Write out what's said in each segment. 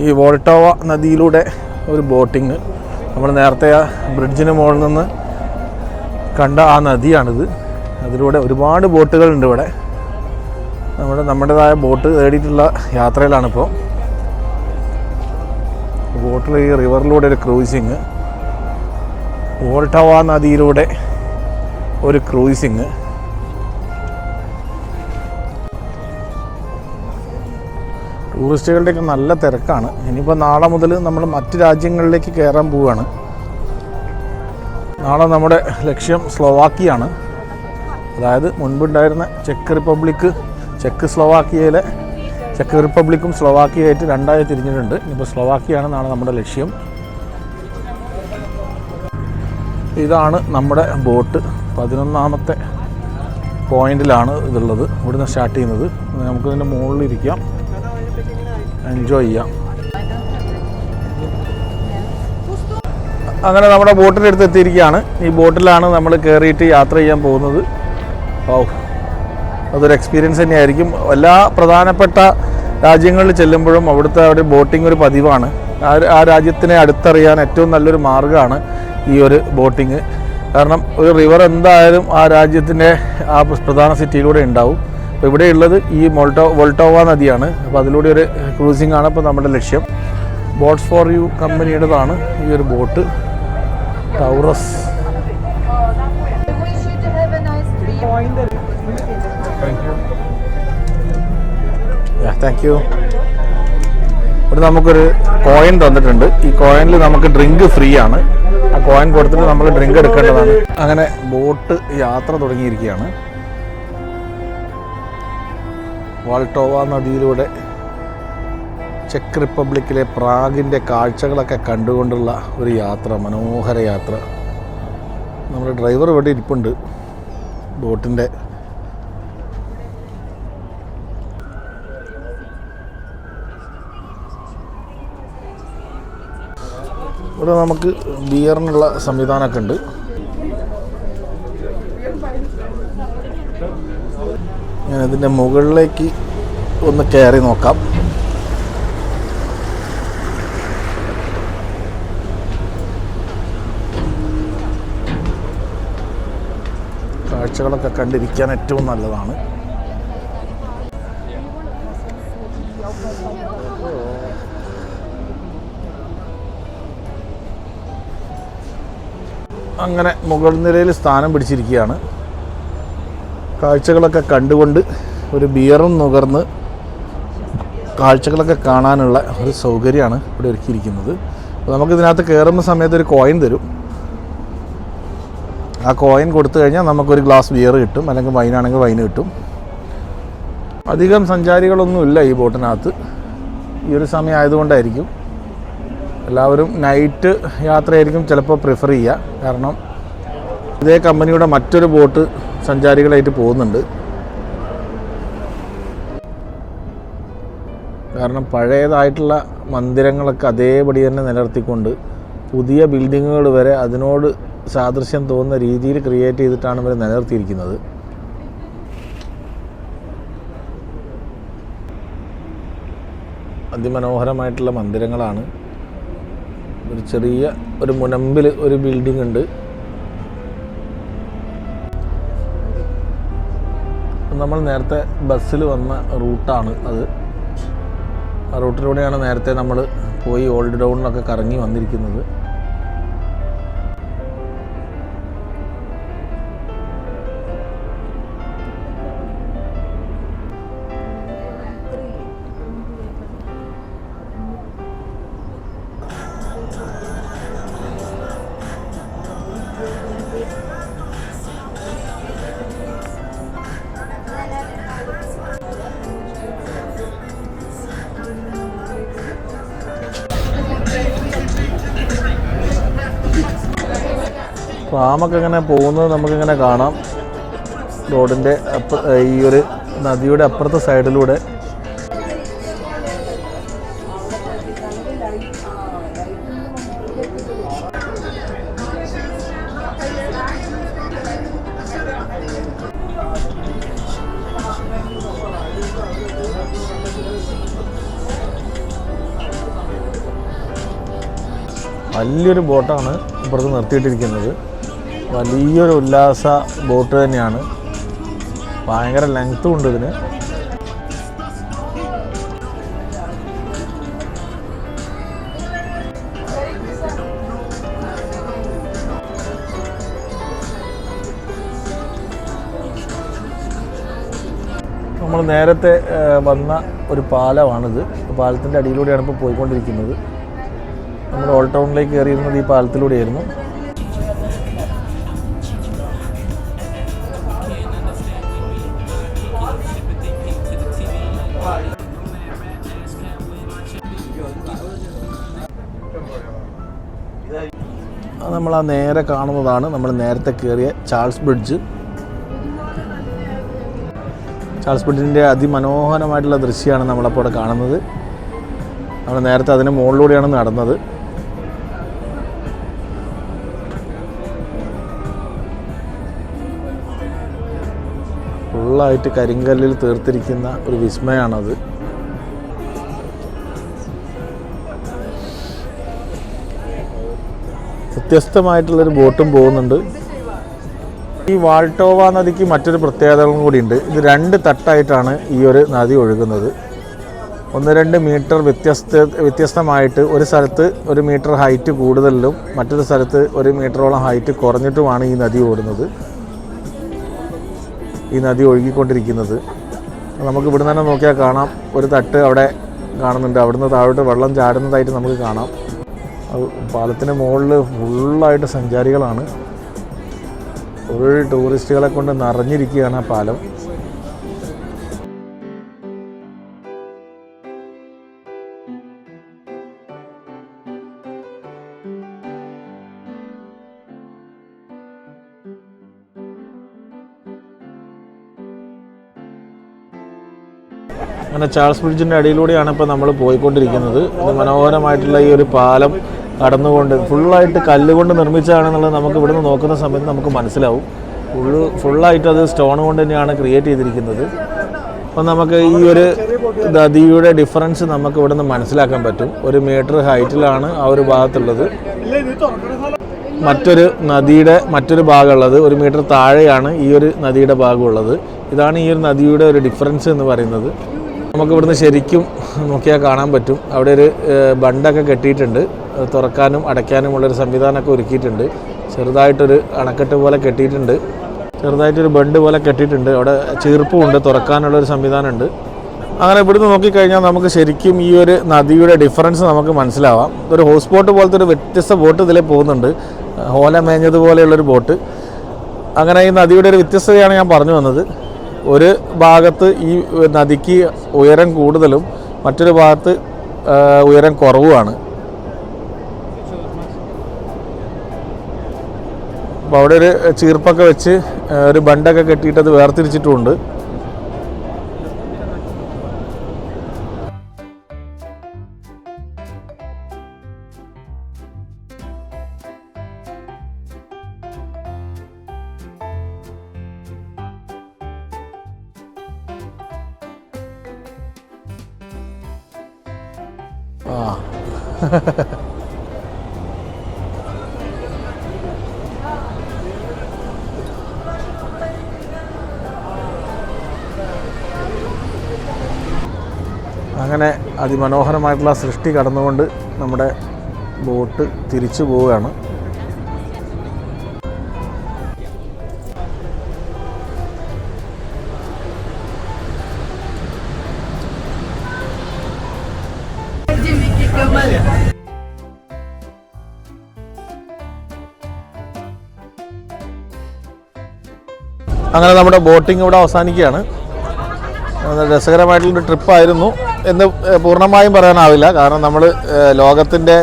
ഈ വോൾട്ടോവ നദിയിലൂടെ ഒരു ബോട്ടിങ്. നമ്മൾ നേരത്തെ ആ ബ്രിഡ്ജിന് മുകളിൽ നിന്ന് കണ്ട ആ നദിയാണിത്. അതിലൂടെ ഒരുപാട് ബോട്ടുകളുണ്ട് ഇവിടെ. നമ്മുടെ നമ്മുടേതായ ബോട്ട് തേടിയിട്ടുള്ള യാത്രയിലാണിപ്പോൾ ബോട്ടിൽ ഈ റിവറിലൂടെ ഒരു ക്രൂസിങ് വോൾട്ടവ നദിയിലൂടെ ഒരു ക്രൂസിങ് ടൂറിസ്റ്റുകളുടെയൊക്കെ നല്ല തിരക്കാണ്. ഇനിയിപ്പോൾ നാളെ മുതൽ നമ്മൾ മറ്റ് രാജ്യങ്ങളിലേക്ക് കയറാൻ പോവുകയാണ് നാളെ നമ്മുടെ ലക്ഷ്യം സ്ലോവാക്കിയാണ്. അതായത് മുൻപുണ്ടായിരുന്ന ചെക്ക് റിപ്പബ്ലിക്ക് ചെക്ക് സ്ലോവാക്കിയയിലെ ചെക്ക് റിപ്പബ്ലിക്കും സ്ലോവാക്കിയായിട്ട് രണ്ടായി തിരിഞ്ഞിട്ടുണ്ട്. ഇനിയിപ്പോൾ സ്ലോവാക്കിയാണ് നാളെ നമ്മുടെ ലക്ഷ്യം. ഇതാണ് നമ്മുടെ ബോട്ട്. പതിനൊന്നാമത്തെ പോയിന്റിലാണ് ഇതുള്ളത്. ഇവിടുന്ന് സ്റ്റാർട്ട് ചെയ്യുന്നത്. നമുക്കിതിന്റെ മുകളിലിരിക്കാം എൻജോയ് ചെയ്യാം. അങ്ങനെ നമ്മുടെ ബോട്ടിന്റെ അടുത്ത് എത്തിയിരിക്കുകയാണ്. ഈ ബോട്ടിലാണ് നമ്മൾ കയറിയിട്ട് യാത്ര ചെയ്യാൻ പോകുന്നത്. ഓ അതൊരു എക്സ്പീരിയൻസ് തന്നെയായിരിക്കും. എല്ലാ പ്രധാനപ്പെട്ട രാജ്യങ്ങളിൽ ചെല്ലുമ്പോഴും അവിടുത്തെ ഒരു ബോട്ടിംഗ് ഒരു പതിവാണ്. ആ ആ രാജ്യത്തിനെ അടുത്തറിയാൻ ഏറ്റവും നല്ലൊരു മാർഗമാണ് ഈ ഒരു ബോട്ടിങ് കാരണം ഒരു റിവർ എന്തായാലും ആ രാജ്യത്തിന്റെ ആ പ്രധാന സിറ്റിയിലൂടെ ഉണ്ടാവും. അപ്പോൾ ഇവിടെ ഉള്ളത് ഈ മോൾട്ടോ വോൾട്ടോവ നദിയാണ്. അപ്പോൾ അതിലൂടെ ഒരു ക്രൂസിംഗ് ആണ് ഇപ്പോൾ നമ്മുടെ ലക്ഷ്യം. ബോട്ട്സ് ഫോർ യു കമ്പനിയുടേതാണ് ഈ ഒരു ബോട്ട്. ടൗറസ്. താങ്ക് യു ഇവിടെ നമുക്കൊരു കോയിൻ തന്നിട്ടുണ്ട്. ഈ കോയിനിൽ നമുക്ക് ഡ്രിങ്ക് ഫ്രീ ആണ്. ആ കോയിൻ കൊടുത്തിട്ട് നമ്മൾ ഡ്രിങ്ക് എടുക്കേണ്ടതാണ്. അങ്ങനെ ബോട്ട് യാത്ര തുടങ്ങിയിരിക്കുകയാണ്. വാൾട്ടോവ നദിയിലൂടെ ചെക്ക് റിപ്പബ്ലിക്കിലെ പ്രാഗിന്റെ കാഴ്ചകളൊക്കെ കണ്ടുകൊണ്ടുള്ള ഒരു യാത്ര മനോഹര യാത്ര. നമ്മുടെ ഡ്രൈവർ ഇവിടെ ഇരിപ്പുണ്ട് ബോട്ടിന്റെ. ഇവിടെ നമുക്ക് ബിയറിനുള്ള സംവിധാനമൊക്കെ ഉണ്ട്. ഞാൻ മുകളിലേക്ക് ഒന്ന് കയറി നോക്കാം. കാഴ്ചകളൊക്കെ കണ്ടിരിക്കാൻ ഏറ്റവും നല്ലതാണ്. അങ്ങനെ മുകൾ നിരയിൽ സ്ഥാനം പിടിച്ചിരിക്കുകയാണ്. കാഴ്ചകളൊക്കെ കണ്ടുകൊണ്ട് ഒരു ബിയറും നുകർന്ന് കാഴ്ചകളൊക്കെ കാണാനുള്ള ഒരു സൗകര്യമാണ് ഇവിടെ ഒരുക്കിയിരിക്കുന്നത്. അപ്പോൾ നമുക്ക് ഇതിനകത്ത് കയറുന്ന സമയത്ത് ഒരു കോയിൻ തരും. ആ കോയിൻ കൊടുത്തു കഴിഞ്ഞാൽ നമുക്കൊരു ഗ്ലാസ് ബിയർ കിട്ടും അല്ലെങ്കിൽ വൈനാണെങ്കിൽ വൈൻ കിട്ടും. അധികം സഞ്ചാരികളൊന്നുമില്ല ഈ ബോട്ടിനകത്ത്. ഈ ഒരു സമയം ആയതുകൊണ്ടായിരിക്കും. എല്ലാവരും നൈറ്റ് യാത്രയായിരിക്കും ചിലപ്പോൾ പ്രിഫർ ചെയ്യുക. കാരണം ഇതേ കമ്പനിയുടെ മറ്റൊരു ബോട്ട് സഞ്ചാരികളായിട്ട് പോകുന്നുണ്ട്. കാരണം പഴയതായിട്ടുള്ള മന്ദിരങ്ങളൊക്കെ അതേപടി തന്നെ നിലനിർത്തിക്കൊണ്ട് പുതിയ ബിൽഡിങ്ങുകൾ വരെ അതിനോട് സാദൃശ്യം തോന്നുന്ന രീതിയിൽ ക്രിയേറ്റ് ചെയ്തിട്ടാണ് ഇവർ നിലനിർത്തിയിരിക്കുന്നത്. അതിമനോഹരമായിട്ടുള്ള മന്ദിരങ്ങളാണ്. ഒരു ചെറിയ ഒരു മുനമ്പിൽ ഒരു ബിൽഡിംഗ് ഉണ്ട് നമ്മൾ നേരത്തെ ബസ്സിൽ വന്ന റൂട്ടാണ് അത്. ആ റൂട്ടിലൂടെയാണ് നേരത്തെ നമ്മൾ പോയി ഓൾഡ് ടൗണിലൊക്കെ കറങ്ങി വന്നിരിക്കുന്നത്. ഫാമൊക്കെ ഇങ്ങനെ പോകുന്നത് നമുക്കിങ്ങനെ കാണാം. റോഡിന്റെ ഈ ഒരു നദിയുടെ അപ്പുറത്തെ സൈഡിലൂടെ വലിയൊരു ബോട്ടാണ് ഇപ്പുറത്ത് നിർത്തിയിട്ടിരിക്കുന്നത്. വലിയൊരു ഉല്ലാസ ബോട്ട് തന്നെയാണ്. ഭയങ്കര ലെങ്ത്തും ഉണ്ട് ഇതിന്. നമ്മൾ നേരത്തെ വന്ന ഒരു പാലമാണിത്. പാലത്തിന്റെ അടിയിലൂടെയാണ് ഇപ്പോൾ പോയിക്കൊണ്ടിരിക്കുന്നത്. നമ്മൾ ഓൾഡ് ടൗണിലേക്ക് കയറിയിരുന്നത് ഈ പാലത്തിലൂടെയായിരുന്നു. നമ്മൾ ആ നേരെ കാണുന്നതാണ്. നമ്മൾ നേരത്തെ കയറിയ ചാൾസ് ബ്രിഡ്ജ്. ചാൾസ് ബ്രിഡ്ജിന്റെ അതിമനോഹരമായിട്ടുള്ള ദൃശ്യമാണ് നമ്മളപ്പോൾ കാണുന്നത്. നമ്മൾ നേരത്തെ അതിന് മുകളിലൂടെയാണ് നടന്നത്. ഫുള്ളായിട്ട് കരിങ്കല്ലിൽ തീർത്തിരിക്കുന്ന ഒരു വിസ്മയാണത്. വ്യത്യസ്തമായിട്ടുള്ളൊരു ബോട്ടും പോകുന്നുണ്ട്. ഈ വാൾട്ടോവ നദിക്ക് മറ്റൊരു പ്രത്യേകതകളും കൂടിയുണ്ട്. ഇത് രണ്ട് തട്ടായിട്ടാണ് ഈ ഒരു നദി ഒഴുകുന്നത്. ഒന്ന് രണ്ട് മീറ്റർ വ്യത്യസ്ത വ്യത്യസ്തമായിട്ട് ഒരു സ്ഥലത്ത് ഒരു മീറ്റർ ഹൈറ്റ് കൂടുതലും മറ്റൊരു സ്ഥലത്ത് ഒരു മീറ്ററോളം ഹൈറ്റ് കുറഞ്ഞിട്ടുമാണ് ഈ നദി ഓടുന്നത്. ഈ നദി ഒഴുകിക്കൊണ്ടിരിക്കുന്നത്. നമുക്ക് ഇവിടെ തന്നെ നോക്കിയാൽ കാണാം. ഒരു തട്ട് അവിടെ കാണുന്നുണ്ട്. അവിടുന്ന് താഴോട്ട് വെള്ളം ചാടുന്നതായിട്ട് നമുക്ക് കാണാം. പാലത്തിന് മുകളിൽ ഫുള്ളായിട്ട് സഞ്ചാരികളാണ്. ഒരു ടൂറിസ്റ്റുകളെ കൊണ്ട് നിറഞ്ഞിരിക്കുകയാണ് ആ പാലം. അങ്ങനെ ചാൾസ് ബ്രിഡ്ജിന്റെ അടിയിലൂടെയാണ് ഇപ്പോൾ നമ്മൾ പോയിക്കൊണ്ടിരിക്കുന്നത്. ഇത് മനോഹരമായിട്ടുള്ള ഈ ഒരു പാലം കടന്നുകൊണ്ട് ഫുള്ളായിട്ട് കല്ലുകൊണ്ട് നിർമ്മിച്ചതാണെന്നുള്ളത് നമുക്ക് ഇവിടുന്ന് നോക്കുന്ന സമയത്ത് നമുക്ക് മനസ്സിലാവും. ഫുള്ള് ഫുള്ളായിട്ട് അത് സ്റ്റോൺ കൊണ്ട് തന്നെയാണ് ക്രിയേറ്റ് ചെയ്തിരിക്കുന്നത്. അപ്പം നമുക്ക് ഈ ഒരു നദിയുടെ ഡിഫറൻസ് നമുക്ക് ഇവിടുന്ന് മനസ്സിലാക്കാൻ പറ്റും. ഒരു മീറ്റർ ഹൈറ്റിലാണ് ആ ഒരു ഭാഗത്തുള്ളത്. മറ്റൊരു നദിയുടെ മറ്റൊരു ഭാഗമുള്ളത്. ഒരു മീറ്റർ താഴെയാണ് ഈ ഒരു നദിയുടെ ഭാഗമുള്ളത്. ഇതാണ് ഈ ഒരു നദിയുടെ ഒരു ഡിഫറൻസ് എന്ന് പറയുന്നത്. നമുക്ക് ഇവിടുന്ന് ശരിക്കും നോക്കിയാൽ കാണാൻ പറ്റും. അവിടെ ഒരു ബണ്ടൊക്കെ കെട്ടിയിട്ടുണ്ട്. തുറക്കാനും തുറക്കാനും അടയ്ക്കാനുമുള്ളൊരു സംവിധാനമൊക്കെ ഒരുക്കിയിട്ടുണ്ട്. ചെറുതായിട്ടൊരു അണക്കെട്ട് പോലെ കെട്ടിയിട്ടുണ്ട്. ചെറുതായിട്ടൊരു ബണ്ട് പോലെ കെട്ടിയിട്ടുണ്ട്. അവിടെ ചീർപ്പുമുണ്ട്. തുറക്കാനുള്ളൊരു സംവിധാനമുണ്ട്. അങ്ങനെ ഇവിടുന്ന് നോക്കിക്കഴിഞ്ഞാൽ നമുക്ക് ശരിക്കും ഈ ഒരു നദിയുടെ ഡിഫറൻസ് നമുക്ക് മനസ്സിലാവാം. ഒരു ഹൗസ് ബോട്ട് പോലത്തെ ഒരു വ്യത്യസ്ത ബോട്ട് ഇതിലേ പോകുന്നുണ്ട്. ഹോല മേഞ്ഞതുപോലെയുള്ളൊരു ബോട്ട് അങ്ങനെ ഈ നദിയുടെ ഒരു വ്യത്യസ്തതയാണ് ഞാൻ പറഞ്ഞു വന്നത്. ഒരു ഭാഗത്ത് ഈ നദിക്ക് ഉയരം കൂടുതലും മറ്റൊരു ഭാഗത്ത് ഉയരം കുറവുമാണ്. അപ്പോൾ അവിടെ ഒരു ചീർപ്പൊക്കെ വെച്ച് ഒരു ബണ്ടൊക്കെ കെട്ടിയിട്ട് അത് വേർതിരിച്ചിട്ടുമുണ്ട്. അങ്ങനെ അതിമനോഹരമായിട്ടുള്ള സൃഷ്ടി കടന്നുകൊണ്ട് നമ്മുടെ ബോട്ട് തിരിച്ചു പോവുകയാണ്. അങ്ങനെ നമ്മുടെ ബോട്ടിംഗ് ഇവിടെ അവസാനിക്കുകയാണ്. രസകരമായിട്ടുള്ളൊരു ട്രിപ്പായിരുന്നു. എന്ന് പൂർണമായും പറയാനാവില്ല. കാരണം നമ്മൾ ലോകത്തിന്റെ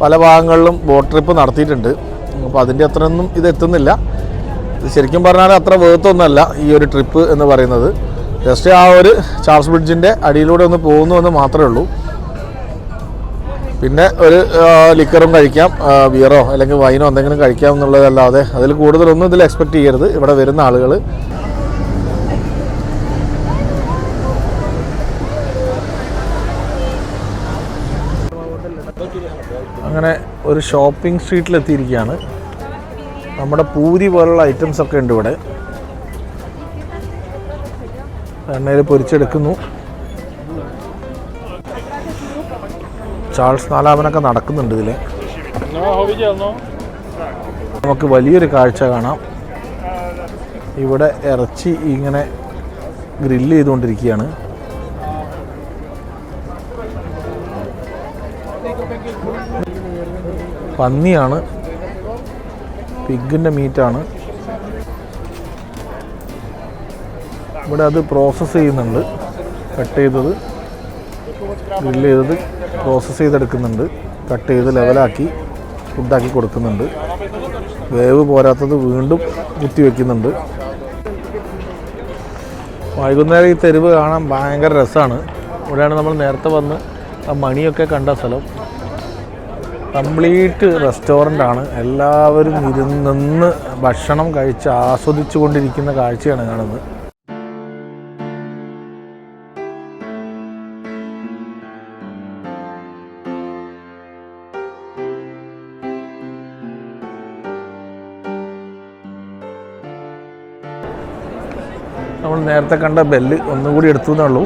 പല ഭാഗങ്ങളിലും ബോട്ട് ട്രിപ്പ് നടത്തിയിട്ടുണ്ട്. അപ്പോൾ അതിന്റെ അത്രയൊന്നും ഇത് എത്തുന്നില്ല. ശരിക്കും പറഞ്ഞാൽ അത്ര വേർത്തൊന്നുമല്ല ഈ ഒരു ട്രിപ്പ് എന്ന് പറയുന്നത്. ജസ്റ്റ് ആ ഒരു ചാൾസ് ബ്രിഡ്ജിന്റെ അടിയിലൂടെ ഒന്ന് പോകുന്നു എന്ന് മാത്രമേ ഉള്ളൂ. പിന്നെ ഒരു ലിക്കറും കഴിക്കാം ബിയറോ അല്ലെങ്കിൽ വൈനോ എന്തെങ്കിലും കഴിക്കാം എന്നുള്ളതല്ലാതെ അതിൽ കൂടുതലൊന്നും ഇതിൽ എക്സ്പെക്റ്റ് ചെയ്യരുത്. ഇവിടെ വരുന്ന ആളുകൾ അങ്ങനെ ഒരു ഷോപ്പിംഗ് സ്ട്രീറ്റിലെത്തിയിരിക്കുകയാണ് നമ്മുടെ പൂരി പോലുള്ള ഐറ്റംസ് ഒക്കെ ഉണ്ട് ഇവിടെ. എണ്ണയിൽ പൊരിച്ചെടുക്കുന്നു. ചാൾസ് നാലാമനൊക്കെ നടക്കുന്നുണ്ട് ഇതിൽ നമുക്ക് വലിയൊരു കാഴ്ച കാണാം. ഇവിടെ ഇറച്ചി ഇങ്ങനെ ഗ്രില്ല് ചെയ്തുകൊണ്ടിരിക്കുകയാണ്. പന്നിയാണ്. പിഗിന്റെ മീറ്റാണ്. ഇവിടെ അത് പ്രോസസ്സ് ചെയ്യുന്നുണ്ട്. കട്ട് ചെയ്തത്. ഗ്രില്ല് ചെയ്തത്. പ്രോസസ്സ് ചെയ്തെടുക്കുന്നുണ്ട്. കട്ട് ചെയ്ത് ലെവലാക്കി ഫുഡാക്കി കൊടുക്കുന്നുണ്ട്. വേവ് പോരാത്തത് വീണ്ടും കുത്തി വയ്ക്കുന്നുണ്ട് വൈകുന്നേരം ഈ തെരുവ് കാണാൻ ഭയങ്കര രസമാണ് ഇവിടെയാണ് നമ്മൾ നേരത്തെ വന്ന് ആ മണിയൊക്കെ കണ്ട സ്ഥലം. കംപ്ലീറ്റ് റെസ്റ്റോറന്റ് ആണ് എല്ലാവരും ഇരുന്ന് ഭക്ഷണം കഴിച്ച് ആസ്വദിച്ചു കൊണ്ടിരിക്കുന്ന കാഴ്ചയാണ് കാണുന്നത്. നമ്മൾ നേരത്തെ കണ്ട ബെല്ല് ഒന്നുകൂടി എടുത്തു എന്നേ ഉള്ളൂ